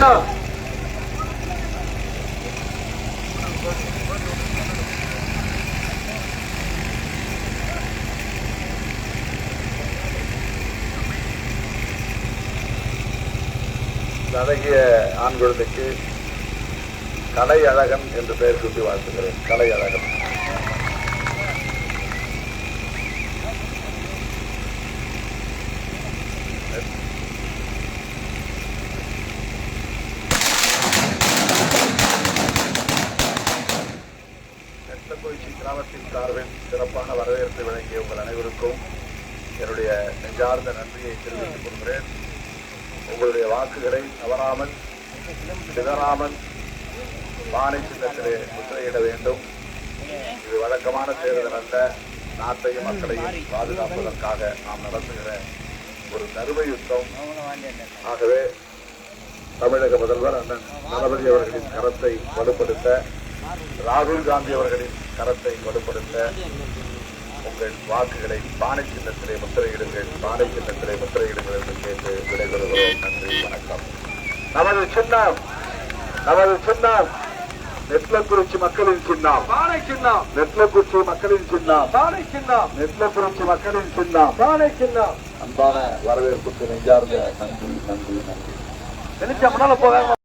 சின்னம் அழகிய ஆண் குழந்தைக்கு கலை அழகன் என்று பெயர் சூட்டி வாழ்த்துகிறேன். கலை அழகன். நெட்டக்குறிச்சி கிராமத்தின் சார்பில் சிறப்பான வரவேற்பை வழங்கிய உங்கள் அனைவருக்கும் என்னுடைய நெஞ்சார்ந்த நன்றியை தெரிவித்துக் கொள்கிறேன். உங்களுடைய வாக்குகளை தவறாமல் சிதறாமல் வானை சின்னத்திலே முத்திரையிட வேண்டும். இது வழக்கமான தேர்தல் அல்ல. நாட்டையும் மக்களையும் பாதுகாப்பதற்காக நாம் நடத்துகிற ஒரு கருவை யுத்தம். ஆகவே தமிழக முதல்வர் அண்ணன் தளபதி அவர்களின் கரத்தை வலுப்படுத்த ராகுல் காந்தி அவர்களின் கரத்தை வலுப்படுத்த உங்கள் வாக்குகளை பானை சின்னத்திலே முத்திரையிடுங்கள் பானை சின்னத்திலே முத்திரையிடுங்கள் என்று கேட்டு விடைபெறுகிறோம். நன்றி வணக்கம். நமது சின்னம் நமது சின்னம். நெட்லக்குறிச்சி மக்களின் சின்னம். பானை சின்னம். நெட்லக்குறிச்சி மக்களின் சின்னம். பானை சின்னம். நெட்லக்குறிச்சி மக்களின் சின்னம். பானை சின்னம். அன்பான வரவேற்புக்கு நெஞ்சார்ந்த நன்றி நன்றி நன்றி. போகாம